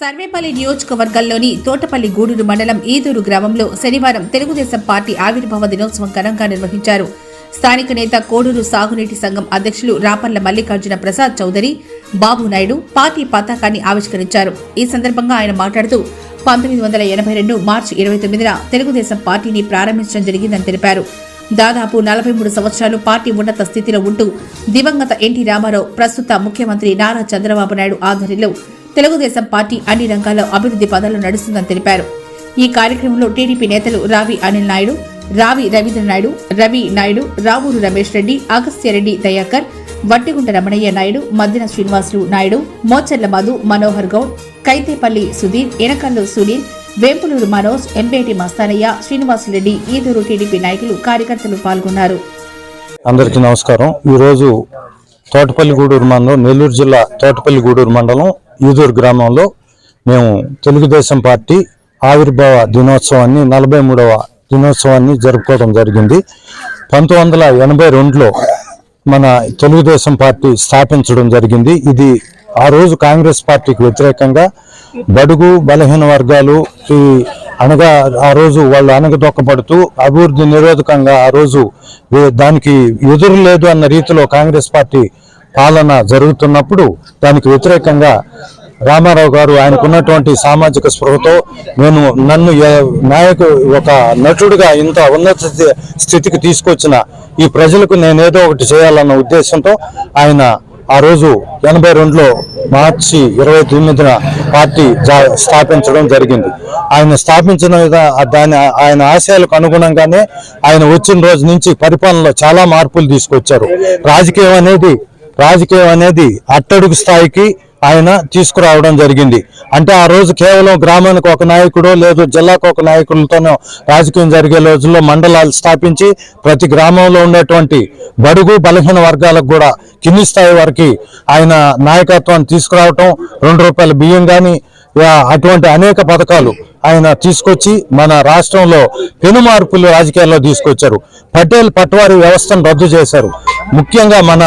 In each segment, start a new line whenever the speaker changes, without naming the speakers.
సర్వేపల్లి నియోజకవర్గంలోని తోటపల్లి గూడూరు మండలం ఈదూరు గ్రామంలో శనివారం తెలుగుదేశం పార్టీ ఆవిర్భావ దినోత్సవం ఘనంగా నిర్వహించారు. స్థానిక నేత కోడూరు సాగునీటి సంఘం అధ్యక్షులు రాపర్ల మల్లికార్జున ప్రసాద్ చౌదరి బాబు నాయుడు పార్టీ పతాకాన్ని ఆవిష్కరించారు. ఈ సందర్భంగా ఆయన మాట్లాడుతూ పంతొమ్మిది వందల ఎనభై రెండు మార్చి ఇరవై తొమ్మిదిన తెలుగుదేశం పార్టీని ప్రారంభించడం జరిగిందని తెలిపారు. దాదాపు నలభై మూడు సంవత్సరాలు పార్టీ ఉన్నత స్థితిలో ఉంటూ దివంగత ఎన్టీ రామారావు ప్రస్తుత ముఖ్యమంత్రి నారా చంద్రబాబు నాయుడు ఆధ్వర్యంలో తెలుగుదేశం పార్టీ అన్ని రంగాల్లో అభివృద్ధి పదాలు నడుస్తుందని తెలిపారు. ఈ కార్యక్రమంలో టీడీపీ నేతలు రావి అనిల్ నాయుడు రావి రవీంద్ర నాయుడు రవి నాయుడు రావూరు రమేష్ రెడ్డి అగస్త్యరెడ్డి దయాకర్ వట్టిగుంట రమణయ్య నాయుడు మద్దిన శ్రీనివాసులు నాయుడు మోచర్ల మధు మనోహర్ గౌడ్ కైతేపల్లి సుధీర్ ఎనకల్లు సునీల్ వేంపులూరు మనోజ్ ఎంపేటి మస్తానయ్య శ్రీనివాసులరెడ్డి ఈదూరు టీడీపీ నాయకులు కార్యకర్తలు పాల్గొన్నారు.
అందరికీ నమస్కారం. ఈరోజు తోటపల్లి గూడూరు మండలం నెల్లూరు జిల్లా తోటపల్లి గూడూరు మండలం ఈదూరు గ్రామంలో మేము తెలుగుదేశం పార్టీ ఆవిర్భావ దినోత్సవాన్ని నలభై మూడవ దినోత్సవాన్ని జరుపుకోవడం జరిగింది. పంతొమ్మిది వందల ఎనభై రెండులో మన తెలుగుదేశం పార్టీ స్థాపించడం జరిగింది. ఇది ఆ రోజు కాంగ్రెస్ పార్టీకి వ్యతిరేకంగా బడుగు బలహీన వర్గాలు ఈ అనగా ఆ రోజు వాళ్ళు అనగదొక్కబడుతూ అభివృద్ధి నిరోధకంగా ఆ రోజు దానికి ఎదురు లేదు అన్న రీతిలో కాంగ్రెస్ పార్టీ పాలన జరుగుతున్నప్పుడు దానికి వ్యతిరేకంగా రామారావు గారు ఆయనకున్నటువంటి సామాజిక స్పృహతో నేను నన్ను నాయకు ఒక నటుడిగా ఇంత ఉన్నత స్థితికి తీసుకొచ్చిన ఈ ప్రజలకు నేనేదో ఒకటి చేయాలన్న ఉద్దేశంతో ఆయన ఆ రోజు ఎనభై రెండులో మార్చి ఇరవై తొమ్మిదిన పార్టీ జా- స్థాపించడం జరిగింది. ఆయన స్థాపించిన దాని ఆయన ఆశయాలకు అనుగుణంగానే ఆయన వచ్చిన రోజు నుంచి పరిపాలనలో చాలా మార్పులు తీసుకొచ్చారు. రాజకీయం అనేది రాజకీయం అనేది అట్టడుగు స్థాయికి ఆయన తీసుకురావడం జరిగింది. అంటే ఆ రోజు కేవలం గ్రామానికి ఒక నాయకుడు లేదు జిల్లాకు ఒక నాయకులతోనో రాజకీయం జరిగే రోజుల్లో మండలాలు స్థాపించి ప్రతి గ్రామంలో ఉండేటువంటి బడుగు బలహీన వర్గాలకు కూడా కింది స్థాయి వరకు ఆయన నాయకత్వాన్ని తీసుకురావటం రెండు రూపాయల బియ్యం కానీ అటువంటి అనేక పథకాలు ఆయన తీసుకొచ్చి మన రాష్ట్రంలో పెను మార్పులు రాజకీయాల్లో తీసుకొచ్చారు. పటేల్ పట్వారీ వ్యవస్థను రద్దు చేశారు. ముఖ్యంగా మన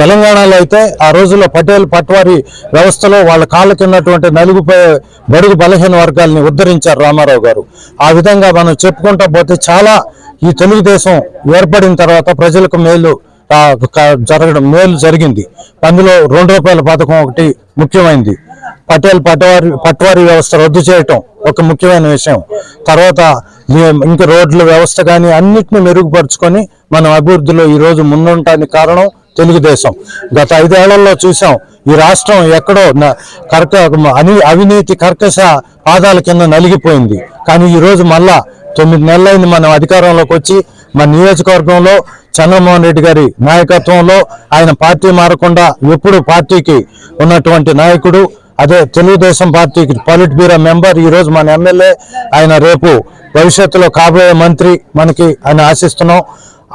తెలంగాణలో అయితే ఆ రోజుల్లో పటేల్ పట్వారి వ్యవస్థలో వాళ్ళ కాళ్ళ కిందటువంటి నలుగుపోయే బడుగు బలహీన వర్గాల్ని ఉద్ధరించారు రామారావు గారు. ఆ విధంగా మనం చెప్పుకుంటా పోతే చాలా ఈ తెలుగుదేశం ఏర్పడిన తర్వాత ప్రజలకు మేలు జరగడం మేలు జరిగింది. అందులో రెండు రూపాయల పథకం ఒకటి ముఖ్యమైనది పటేల్ పటవారి పట్వారి వ్యవస్థ రద్దు చేయటం ఒక ముఖ్యమైన విషయం. తర్వాత ఇంకా రోడ్ల వ్యవస్థ కానీ అన్నిటిని మెరుగుపరుచుకొని మనం అభివృద్ధిలో ఈ రోజు ముందుంటానికి కారణం తెలుగుదేశం. గత ఐదేళ్ళలో చూసాం ఈ రాష్ట్రం ఎక్కడో కర్క అని అవినీతి కర్కశ పాదాల కింద నలిగిపోయింది. కానీ ఈరోజు మళ్ళా తొమ్మిది నెలలైంది మనం అధికారంలోకి వచ్చి మన నియోజకవర్గంలో చంద్రమోహన్ రెడ్డి గారి నాయకత్వంలో ఆయన పార్టీ మారకుండా ఎప్పుడు పార్టీకి ఉన్నటువంటి నాయకుడు అదే తెలుగుదేశం పార్టీకి పాలిట్ బ్యూరో మెంబర్ ఈరోజు మన ఎమ్మెల్యే ఆయన రేపు భవిష్యత్తులో కాబోయే మంత్రి మనకి ఆయన ఆశిస్తున్నాం.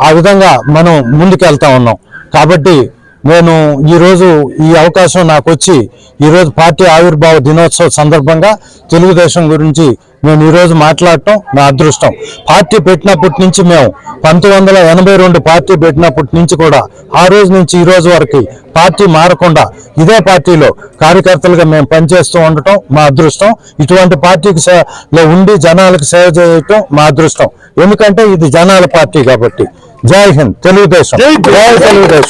ఆ విధంగా మనం ముందుకు వెళ్తా ఉన్నాం. కాబట్టి నేను ఈరోజు ఈ అవకాశం నాకు వచ్చి ఈరోజు పార్టీ ఆవిర్భావ దినోత్సవ సందర్భంగా తెలుగుదేశం గురించి మేము ఈరోజు మాట్లాడటం నా అదృష్టం. పార్టీ పెట్టినప్పటి నుంచి మేము పంతొమ్మిది వందల ఎనభై రెండు పార్టీ పెట్టినప్పటి నుంచి కూడా ఆ రోజు నుంచి ఈ రోజు వరకు పార్టీ మారకుండా ఇదే పార్టీలో కార్యకర్తలుగా మేము పనిచేస్తూ ఉండటం మా అదృష్టం. ఇటువంటి పార్టీకి లో ఉండి జనాలకు సేవ చేయటం మా అదృష్టం. ఎందుకంటే ఇది జనాల పార్టీ కాబట్టి. జై హింద్ తెలుగుదేశం. జై తెలుగుదేశం.